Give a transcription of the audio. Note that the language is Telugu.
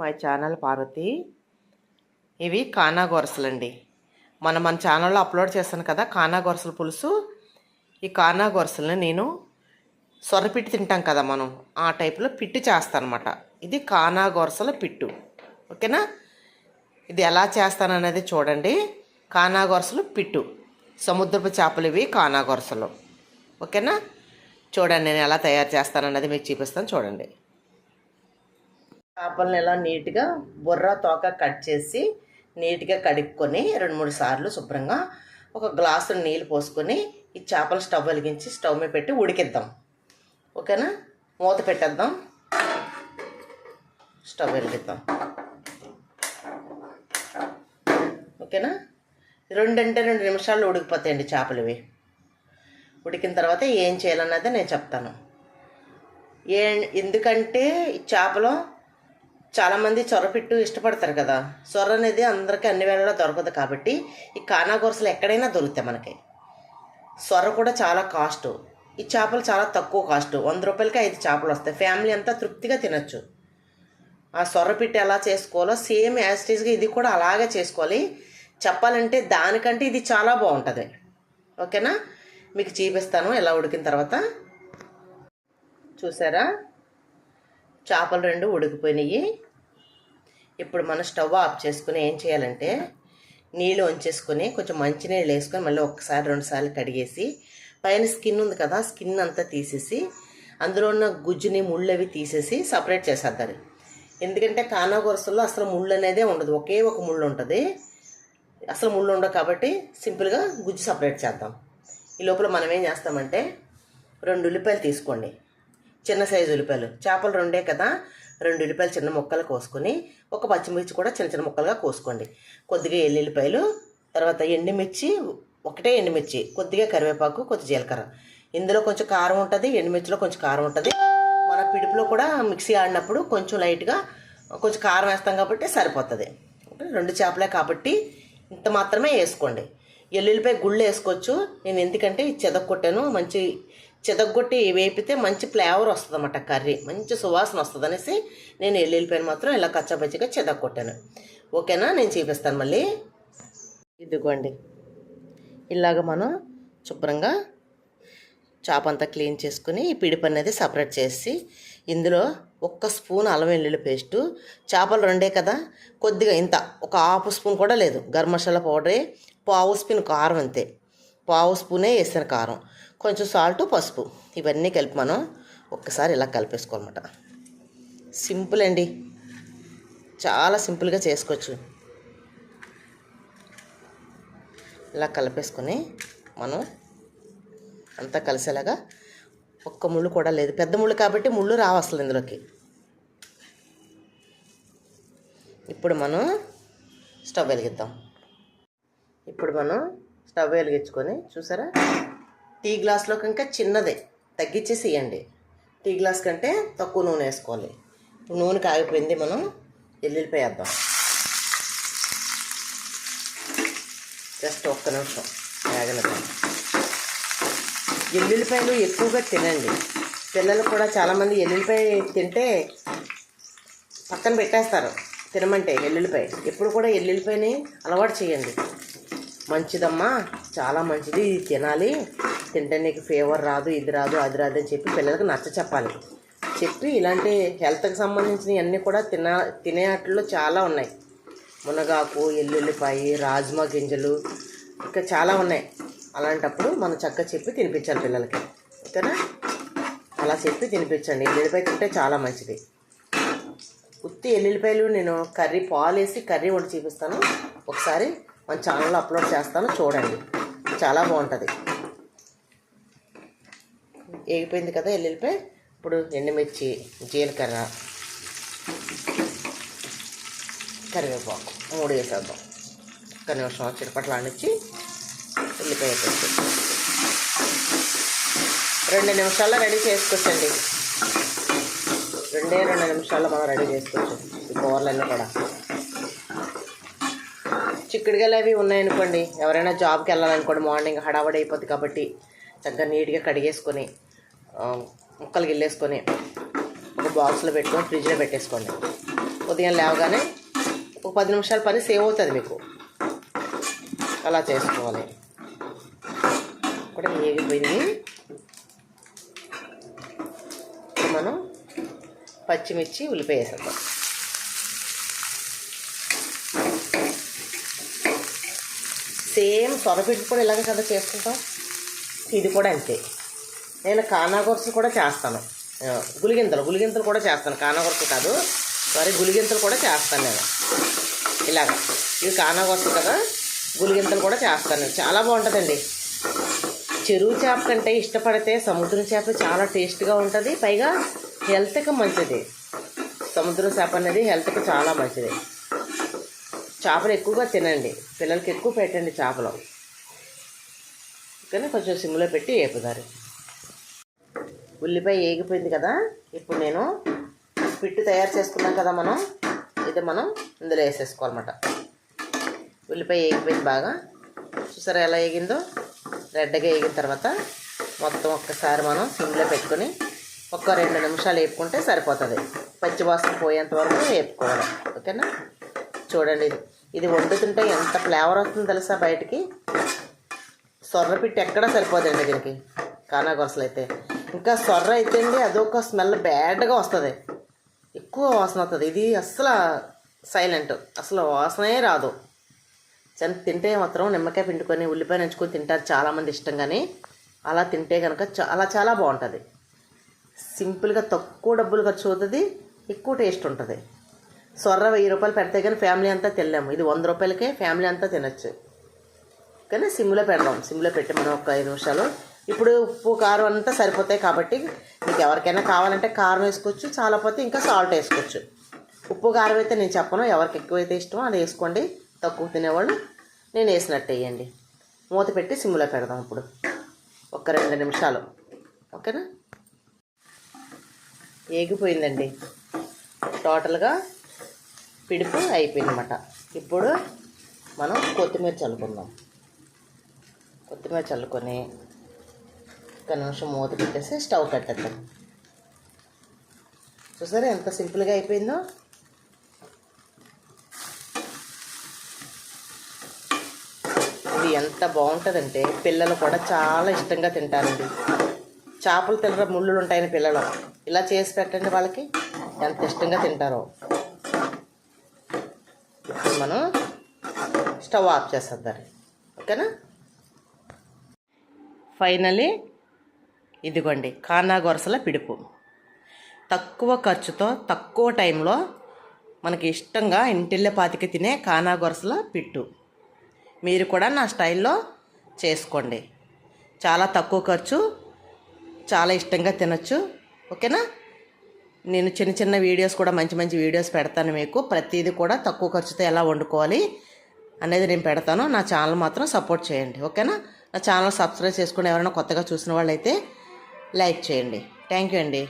My channel Parvati. ఇవి కానా గొరసలు అండి మన ఛానల్లో అప్లోడ్ చేస్తాను కదా కానా గొరసల పులుసు. ఈ కానా గొరసల్ని నేను సొరపిట్టు తింటాం కదా మనం ఆ టైప్లో పిట్టు చేస్తాను అనమాట ఇది కానా గొరసల పిట్టు. ఓకేనా? ఇది ఎలా చేస్తాననేది చూడండి. కానా గొరసలు పిట్టు. సముద్రపు చేపలు ఇవి కానా గొరసలు ఓకేనా? చూడండి నేను ఎలా తయారు చేస్తానన్నది మీకు చూపిస్తాను చూడండి. చేపలను ఇలా నీట్గా బుర్ర తోక కట్ చేసి నీట్గా కడుక్కొని రెండు మూడు సార్లు శుభ్రంగా ఒక గ్లాసు నీళ్ళు పోసుకొని ఈ చేపలు స్టవ్ వెలిగించి స్టవ్ మీద పెట్టి ఉడికిద్దాం. ఓకేనా? మూత పెట్టేద్దాం. స్టవ్ వెలిగిద్దాం. ఓకేనా? రెండంటే రెండు నిమిషాలు ఉడికిపోతాయండి చేపలు ఇవి. ఉడికిన తర్వాత ఏం చేయాలన్నది నేను చెప్తాను. ఏ ఎందుకంటే ఈ చేపలు చాలామంది చొరపిట్టు ఇష్టపడతారు కదా. సొర అనేది అందరికీ అన్ని వేళలో దొరకదు కాబట్టి ఈ కానాగొరసలు ఎక్కడైనా దొరుకుతాయి మనకి. సొర కూడా చాలా కాస్ట్. ఈ చేపలు చాలా తక్కువ కాస్ట్. వంద రూపాయలకి ఐదు చేపలు వస్తాయి. ఫ్యామిలీ అంతా తృప్తిగా తినచ్చు. ఆ సొర్రపిట్టు ఎలా చేసుకోవాలో సేమ్ యాజిటీస్గా ఇది కూడా అలాగే చేసుకోవాలి. చెప్పాలంటే దానికంటే ఇది చాలా బాగుంటుంది. ఓకేనా? మీకు చూపిస్తాను ఎలా ఉడికిన తర్వాత. చూసారా? చేపలు రెండు ఉడికిపోయినాయి. ఇప్పుడు మనం స్టవ్ ఆఫ్ చేసుకుని ఏం చేయాలంటే నీళ్ళు వంచేసుకొని కొంచెం మంచినీళ్ళు వేసుకొని మళ్ళీ ఒకసారి రెండుసార్లు కడిగేసి పైన స్కిన్ ఉంది కదా స్కిన్ అంతా తీసేసి అందులో ఉన్న గుజ్జుని ముళ్ళు అవి తీసేసి సపరేట్ చేసేద్దాలి. ఎందుకంటే కానాగొరసల్లో అసలు ముళ్ళు అనేదే ఉండదు ఒకే ఒక ముళ్ళు ఉంటుంది. అసలు ముళ్ళు ఉండవు కాబట్టి సింపుల్గా గుజ్జు సపరేట్ చేద్దాం. ఈ లోపల మనం ఏం చేస్తామంటే రెండు ఉల్లిపాయలు తీసుకోండి. చిన్న సైజు ఉల్లిపాయలు. చేపలు రెండే కదా? రెండు ఉల్లిపాయలు చిన్న ముక్కలు కోసుకొని ఒక పచ్చిమిర్చి కూడా చిన్న చిన్న ముక్కలుగా కోసుకోండి. కొద్దిగా ఎల్లుల్లిపాయలు తర్వాత ఎండుమిర్చి ఒకటే ఎండుమిర్చి కొద్దిగా కరివేపాకు కొద్ది జీలకర్ర. ఇందులో కొంచెం కారం ఉంటుంది ఎండుమిర్చిలో కొంచెం కారం ఉంటుంది. మన పిడుపులో కూడా మిక్సీ ఆడినప్పుడు కొంచెం లైట్గా కొంచెం కారం వేస్తాం కాబట్టి సరిపోతుంది. రెండు చేపలే కాబట్టి ఇంత మాత్రమే వేసుకోండి. ఎల్లుల్లిపాయ గుళ్ళు వేసుకోవచ్చు. నేను ఎందుకంటే చెదక్కొట్టాను మంచి చెదగొట్టి వేపితే మంచి ఫ్లేవర్ వస్తుంది అన్నమాట కర్రీ. మంచి సువాసన వస్తుంది అనేసి నేను ఎల్లుల్లిపాయను మాత్రం ఇలా కచ్చపచ్చిగా చెదగొట్టాను ఓకేనా? నేను చూపిస్తాను మళ్ళీ. ఇదిగోండి. ఇలాగ మనం శుభ్రంగా చేప అంతా క్లీన్ చేసుకుని ఈ పిడిపి అనేది సపరేట్ చేసి ఇందులో ఒక్క స్పూన్ అల్లం వెల్లుల్లి పేస్టు. చేపలు రెండే కదా? కొద్దిగా ఇంత. ఒక హాఫ్ స్పూన్ కూడా లేదు. గరం మసాలా పౌడరే పావు స్పూన్ కారం అంతే. పావు స్పూనే వేసిన కారం. కొంచెం సాల్ట్ పసుపు. ఇవన్నీ కలిపి మనం ఒక్కసారి ఇలా కలిపేసుకోమాట సింపుల్ అండి. చాలా సింపుల్గా చేసుకోవచ్చు. ఇలా కలిపేసుకొని మనం అంతా కలిసేలాగా ఒక్క ముళ్ళు కూడా లేదు. పెద్ద ముళ్ళు కాబట్టి ముళ్ళు రావు అసలు ఇందులోకి. ఇప్పుడు మనం స్టవ్ వెలిగిద్దాం. ఇప్పుడు మనం స్టవ్ వెలిగించుకొని చూసారా? టీ గ్లాస్లో ఇంకా చిన్నదే తగ్గించేసి ఇవ్వండి టీ గ్లాస్ కంటే తక్కువ నూనె వేసుకోవాలి. నూనె కాగిపోయింది మనం ఎల్లుల్లిపాయ వేద్దాం. జస్ట్ ఒక్క నిమిషం వేగనిద్దాం ఎల్లుల్లిపాయలు ఎక్కువగా తినండి. పిల్లలు కూడా చాలామంది ఎల్లుల్లిపాయ తింటే పక్కన పెట్టేస్తారు తినమంటే ఎల్లుల్లిపాయ. ఎప్పుడు కూడా ఎల్లుల్లిపాయని అలవాటు చేయండి. మంచిదమ్మా. చాలా మంచిది. ఇది తినాలి. తింటే నీకు ఫీవర్ రాదు ఇది రాదు అది రాదు అని చెప్పి పిల్లలకు నచ్చ చెప్పాలి. చెప్పి ఇలాంటి హెల్త్కి సంబంధించినవి అన్నీ కూడా తిన తినే వాటిల్లో చాలా ఉన్నాయి. మునగాకు ఎల్లుల్లిపాయ రాజ్మా గింజలు ఇంకా చాలా ఉన్నాయి. అలాంటప్పుడు మనం చక్కగా చెప్పి తినిపించాలి పిల్లలకి. ఓకేనా? అలా చెప్పి తినిపించండి. ఎల్లుల్లిపాయ తింటే చాలా మంచిది. ఉత్తి ఎల్లుల్లిపాయలు నేను కర్రీ పాలు వేసి కర్రీ వండి చూపిస్తాను. ఒకసారి మన ఛానల్లో అప్లోడ్ చేస్తాను చూడండి. చాలా బాగుంటుంది. వేగిపోయింది కదా ఎల్లుల్లిపాయ ఇప్పుడు ఎండుమిర్చి జీలకర్ర కరివేపాకు మూడు వేసేద్దాం. ఒక్క నిమిషం చిరపట్లు అనిచ్చి ఉల్లిపాయ వేసి రెండు నిమిషాల్లో రెడీ చేసుకోవచ్చండి రెండే రెండు నిమిషాల్లో మనం రెడీ చేసుకోవచ్చు ఈ కూరలన్నీ కూడా. చిక్కుడుకాయలు అవి ఉన్నాయనుకోండి. ఎవరైనా జాబ్కి వెళ్ళాలనుకోండి మార్నింగ్ హడావడి అయిపోద్ది కాబట్టి చక్కగా నీట్గా కడిగేసుకొని ముక్కలు గిల్లేసుకొని ఒక బాక్స్లో పెట్టుకొని ఫ్రిడ్జ్లో పెట్టేసుకోండి. ఉదయం లేవగానే ఒక పది నిమిషాల పని సేవ్ అవుతుంది మీకు. అలా చేసుకోవాలి. కూడా ఏగిపోయింది. మనం పచ్చిమిర్చి ఉల్లిపాయ వేసేద్దాం. సేమ్ సొరపిట్టు కూడా ఇలాగే కదా చేసుకుంటాం. ఇది కూడా అంతే. నేను కానాగొరసు కూడా చేస్తాను. గులిగింతలు గులిగింతలు కూడా చేస్తాను. కానాగొరసు కాదు. సారీ గులిగింతలు కూడా చేస్తాను నేను. ఇలాగ. ఇది కానాగొరసు కదా. గులిగింతలు కూడా చేస్తాను నేను. చాలా బాగుంటుందండి. చెరువు చేప కంటే ఇష్టపడితే సముద్రం చేప చాలా టేస్ట్గా ఉంటుంది. పైగా హెల్త్కి మంచిది. సముద్రం చేప అనేది హెల్త్కి చాలా మంచిది. చేపలు ఎక్కువగా తినండి. పిల్లలకి ఎక్కువ పెట్టండి చేపలు. కానీ కొంచెం సిమ్లో పెట్టి వేపుదారు ఉల్లిపాయ ఏగిపోయింది కదా? ఇప్పుడు నేను పిట్టు తయారు చేసుకున్నాం కదా మనం? ఇది మనం ఇందులో వేసేసుకోవాలన్నమాట. ఉల్లిపాయ ఏగిపోయింది బాగా. చూసారా ఎలా ఏగిందో? రెడ్గా ఏగిన తర్వాత మొత్తం ఒక్కసారి మనం సిమ్లో పెట్టుకొని ఒక్క రెండు నిమిషాలు వేపుకుంటే సరిపోతుంది. పచ్చి వాసన పోయేంత వరకు వేపుకోవాలి. ఓకేనా? చూడండి ఇది. ఇది వండుతుంటే ఎంత ఫ్లేవర్ వస్తుందో తెలుసా బయటికి? సొర్రపిట్టి ఎక్కడా సరిపోదండి దీనికి. కానాగొరసలు అయితే ఇంకా సొర్ర అయితే అండి అదొక స్మెల్ బ్యాడ్గా వస్తుంది. ఎక్కువ వాసన వస్తుంది. ఇది అస్సలు సైలెంట్ అసలు వాసనే రాదు. చని తింటే మాత్రం నిమ్మకాయ పిండుకొని ఉల్లిపాయ నంచుకొని తింటారు చాలామంది ఇష్టంగాని. అలా తింటే కనుక చాలా చాలా బాగుంటుంది. సింపుల్గా తక్కువ డబ్బులు ఖర్చు అవుతుంది ఎక్కువ టేస్ట్ ఉంటుంది. సొర్ర వెయ్యి రూపాయలు పెడితే కానీ ఫ్యామిలీ అంతా తినలేము. ఇది వంద రూపాయలకే ఫ్యామిలీ అంతా తినచ్చు. కానీ సిమ్లో పెడదాం. సిమ్లో పెట్టి మనం ఒక ఐదు నిమిషాలు. ఇప్పుడు ఉప్పు కారం అంతా సరిపోతాయి కాబట్టి మీకు ఎవరికైనా కావాలంటే కారం వేసుకోవచ్చు చాలా పోతే ఇంకా సాల్ట్ వేసుకోవచ్చు. ఉప్పు కారం అయితే నేను చెప్పను. ఎవరికి ఎక్కువైతే ఇష్టమో అది వేసుకోండి. తక్కువ తినేవాళ్ళు నేను వేసినట్టు వేయండి. మూత పెట్టి సిమ్లో పెడదాం ఇప్పుడు. ఒక రెండు నిమిషాలు. ఓకేనా? ఏగిపోయిందండి. టోటల్గా పిడుపు అయిపోయిందన్నమాట. ఇప్పుడు మనం కొత్తిమీర చల్లుకుందాం. కొత్తిమీర చల్లుకొని ఒక నిమిషం మూత పెట్టేసి స్టవ్ కట్టేద్దాం. చూసారా ఎంత సింపుల్గా అయిపోయిందో? ఇది ఎంత బాగుంటుందంటే పిల్లలు కూడా చాలా ఇష్టంగా తింటారండి. చేపలు తినడం ముళ్ళు ఉంటాయని పిల్లలు. ఇలా చేసి పెట్టండి వాళ్ళకి. ఎంత ఇష్టంగా తింటారో. ఇప్పుడు మనం. స్టవ్ ఆఫ్ చేసేద్దాం ఓకేనా? ఫైనలీ ఇదిగోండి కానాగొరసల పిడుపు. తక్కువ ఖర్చుతో తక్కువ టైంలో మనకి ఇష్టంగా ఇంటిల్లే పాతికి తినే కానాగొరసల పిట్టు. మీరు కూడా నా స్టైల్లో చేసుకోండి. చాలా తక్కువ ఖర్చు చాలా ఇష్టంగా తినొచ్చు. ఓకేనా? నేను చిన్న చిన్న వీడియోస్ కూడా మంచి మంచి వీడియోస్ పెడతాను మీకు. ప్రతిదీ కూడా తక్కువ ఖర్చుతో ఎలా వండుకోవాలి అనేది నేను పెడతాను. నా ఛానల్ మాత్రం సపోర్ట్ చేయండి. ఓకేనా? నా ఛానల్ సబ్స్క్రైబ్ చేసుకుని ఎవరైనా కొత్తగా చూసిన వాళ్ళైతే లైక్ చేయండి. థ్యాంక్ యూ అండి.